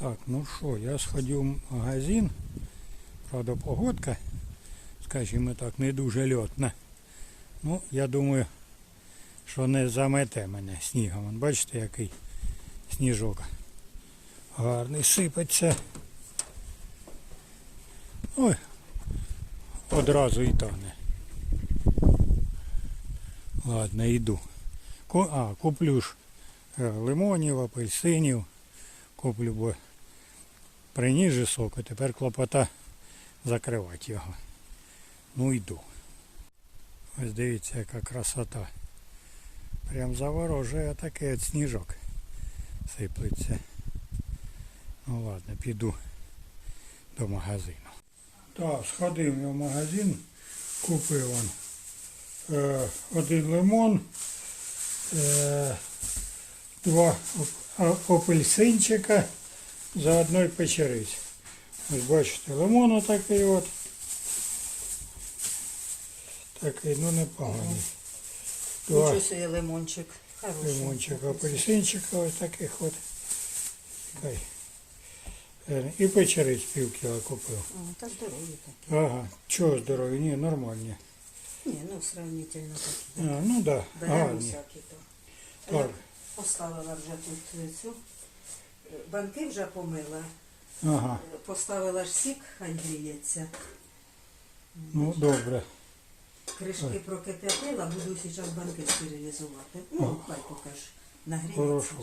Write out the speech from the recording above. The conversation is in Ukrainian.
Так, ну що, я сходив в магазин. Правда, погодка, скажімо так, не дуже льотна. Ну, я думаю, що не замете мене снігом. Бачите, який сніжок гарний сипеться. Ой, одразу і тане. Ладно, йду. А, куплю ж е, лимонів, апельсинів. Куплю, бо приніс же сок, а тепер клопота закривати його. Ну йду. Ось дивіться, яка красота. Прям заворожує такий от сніжок сиплеться. Ну ладно, піду до магазину. Так, сходив я в магазин, купив он, е, один лимон, е, два апельсинчика, заодно й печериць. Ось бачите, лимон отакий от. Такий, ну непоганий. Нічого собі лимончик. Хороший. лимончика, апельсинчика ось таких от. І печериць пів кіла купив. О, та здорові такі. Ага, чого здорові? Ні, нормальні. Ні, ну сравнительно такі. А, ну так, да, Беремо гарні. всякі то. Я поставила вже тут е, цю. Банки вже помила. Ага, Поставила ж сік, хай гріється. ну добре. Кришки прокип'ятила, буду зараз банки стерилізувати. Ну, хай покаж. Нагріється. Хорошо.